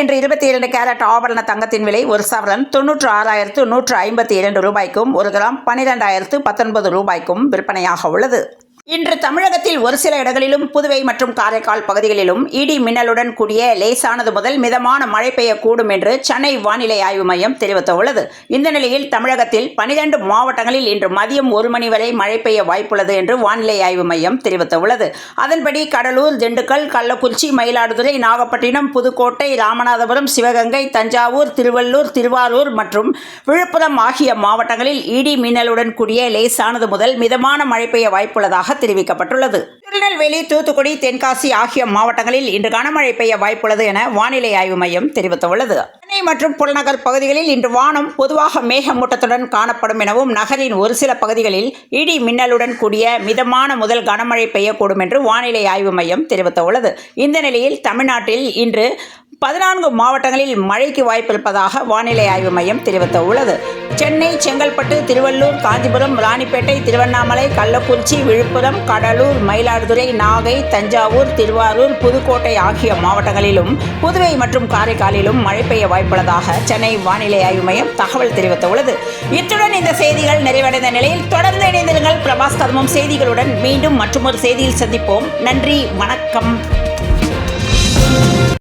இன்று இருபத்தி இரண்டு கேரட் ஆபரண தங்கத்தின் விலை ஒரு சவரன் தொன்னூற்று ஆறாயிரத்து நூற்று ஐம்பத்தி இரண்டு ரூபாய்க்கும் ஒரு கிராம் பன்னிரெண்டாயிரத்து பத்தொன்பது ரூபாய்க்கும் விற்பனையாக உள்ளது. இன்று தமிழகத்தில் ஒரு சில இடங்களிலும் புதுவை மற்றும் காரைக்கால் பகுதிகளிலும் இடி மின்னலுடன் கூடிய லேசானது முதல் மிதமான மழை பெய்யக்கூடும் என்று சென்னை வானிலை ஆய்வு மையம் தெரிவித்துள்ளது. இந்த நிலையில் தமிழகத்தில் பனிரெண்டு மாவட்டங்களில் இன்று மதியம் ஒரு மணி வரை மழை பெய்ய வாய்ப்புள்ளது என்று வானிலை ஆய்வு மையம் தெரிவித்துள்ளது. அதன்படி கடலூர் திண்டுக்கல் கள்ளக்குறிச்சி மயிலாடுதுறை நாகப்பட்டினம் புதுக்கோட்டை ராமநாதபுரம் சிவகங்கை தஞ்சாவூர் திருவள்ளூர் திருவாரூர் மற்றும் விழுப்புரம் ஆகிய மாவட்டங்களில் இடி மின்னலுடன் கூடிய லேசானது முதல் மிதமான மழை பெய்ய வாய்ப்புள்ளதாக தெரிவிக்கப்பட்டுள்ளது. திருநெல்வேலி தூத்துக்குடி தென்காசி ஆகிய மாவட்டங்களில் இன்று கனமழை பெய்ய வாய்ப்புள்ளது என வானிலை ஆய்வு மையம் தெரிவித்துள்ளது. சென்னை மற்றும் புறநகர் பகுதிகளில் இன்று வானம் பொதுவாக மேகமூட்டத்துடன் காணப்படும் எனவும் நகரின் ஒரு சில பகுதிகளில் இடி மின்னலுடன் கூடிய மிதமான முதல் கனமழை பெய்யக்கூடும் என்று வானிலை ஆய்வு மையம் தெரிவித்துள்ளது. இந்த நிலையில் தமிழ்நாட்டில் இன்று பதினான்கு மாவட்டங்களில் மழைக்கு வாய்ப்பிருப்பதாக வானிலை ஆய்வு மையம் தெரிவித்துள்ளது. சென்னை செங்கல்பட்டு திருவள்ளூர் காஞ்சிபுரம் ராணிப்பேட்டை திருவண்ணாமலை கள்ளக்குறிச்சி விழுப்புரம் கடலூர் மயிலாடுதுறை நாகை தஞ்சாவூர் திருவாரூர் புதுக்கோட்டை ஆகிய மாவட்டங்களிலும் புதுவை மற்றும் காரைக்காலிலும் மழை பெய்ய வாய்ப்புள்ளதாக சென்னை வானிலை ஆய்வு மையம் தகவல் தெரிவித்துள்ளது. இத்துடன் இந்த செய்திகள் நிறைவடைந்த நிலையில் தொடர்ந்து இணைந்திருங்கள். பிரபாஸ் கதமும் செய்திகளுடன் மீண்டும் மற்றொரு செய்தியில் சந்திப்போம். நன்றி வணக்கம்.